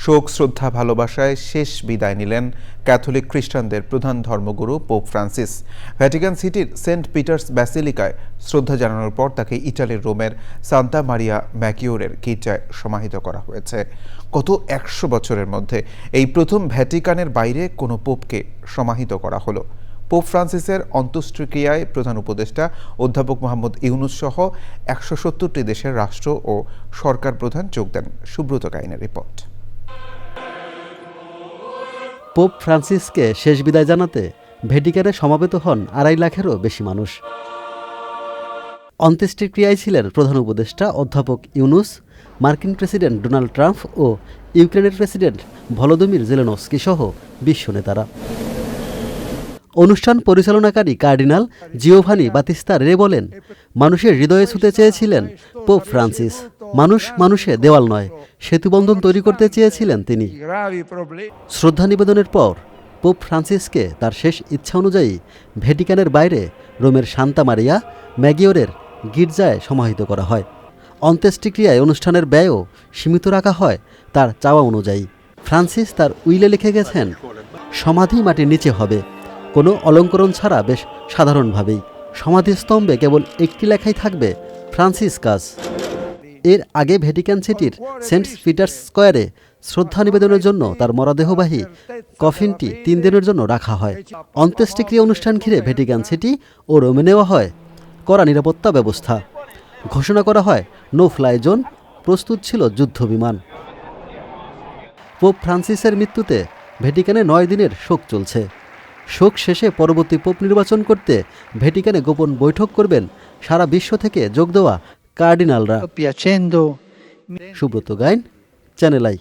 শোক, শ্রদ্ধা, ভালোবাসায় শেষ বিদায় নিলেন ক্যাথলিক খ্রিস্টানদের প্রধান ধর্মগুরু পোপ ফ্রান্সিস। ভ্যাটিকান সিটির সেন্ট পিটার্স ব্যাসিলিকায় শ্রদ্ধা জানানোর পর তাকে ইটালির রোমের সান্তা মারিয়া ম্যাকিওরের গির্জায় সমাহিত করা হয়েছে। গত একশো বছরের মধ্যে এই প্রথম ভ্যাটিকানের বাইরে কোনো পোপকে সমাহিত করা হলো। পোপ ফ্রান্সিসের অন্ত্যেষ্টিক্রিয়ায় প্রধান উপদেষ্টা অধ্যাপক মোহাম্মদ ইউনুস সহ একশো সত্তরটি দেশের রাষ্ট্র ও সরকার প্রধান যোগ দেন। সুব্রত গাইনের রিপোর্ট। পোপ ফ্রান্সিসকে শেষ বিদায় জানাতে ভেটিকানে সমাবেত হন আড়াই লাখেরও বেশি মানুষ। অন্ত্যেষ্টিক্রিয়ায় ছিলেন প্রধান উপদেষ্টা অধ্যাপক ইউনুস, মার্কিন প্রেসিডেন্ট ডোনাল্ড ট্রাম্প ও ইউক্রেনের প্রেসিডেন্ট ভলোদমির জেলেনস্কি সহ বিশ্ব নেতারা। অনুষ্ঠান পরিচালনাকারী কার্ডিনাল জিওভানি বাতিস্তা রে বলেন, মানুষের হৃদয়ে ছুতে চেয়েছিলেন পোপ ফ্রান্সিস। মানুষ মানুষে দেওয়াল নয় সেতুবন্ধন তৈরি করতে চেয়েছিলেন তিনি। শ্রদ্ধা নিবেদনের পর পোপ ফ্রান্সিসকে তার শেষ ইচ্ছা অনুযায়ী ভ্যাটিকানের বাইরে রোমের শান্তা মারিয়া ম্যাগিওরের গির্জায় সমাহিত করা হয়। অন্ত্যেষ্টিক্রিয়ায় অনুষ্ঠানের ব্যয়ও সীমিত রাখা হয় তার চাওয়া অনুযায়ী। ফ্রান্সিস তার উইলে লিখে গেছেন, সমাধি মাটির নিচে হবে কোনো অলঙ্করণ ছাড়া বেশ সাধারণভাবেই। সমাধিস্তম্ভে কেবল একটি লেখাই থাকবে ফ্রান্সিস কাজ এর আগে ভ্যাটিকান সিটির সেন্ট পিটার্স স্কোয়ারে শ্রদ্ধা নিবেদনের জন্য তার মরদেহবাহী কফিনটি তিন দিনের জন্য রাখা হয়। অন্ত্যেষ্টিক্রিয়া অনুষ্ঠান ঘিরে ভ্যাটিকান সিটি ও রোমে নেওয়া হয়। কড়া নিরাপত্তা ব্যবস্থা। ঘোষণা করা হয়, নো ফ্লাই জোন প্রস্তুত ছিল যুদ্ধ বিমান। পোপ ফ্রান্সিসের মৃত্যুতে ভ্যাটিকানে নয় দিনের শোক চলছে। শোক শেষে পরবর্তী পোপ নির্বাচন করতে ভ্যাটিকানে গোপন বৈঠক করবেন সারা বিশ্ব থেকে যোগ দেওয়া কার্ডিনালরা। Subrata Gain channel I.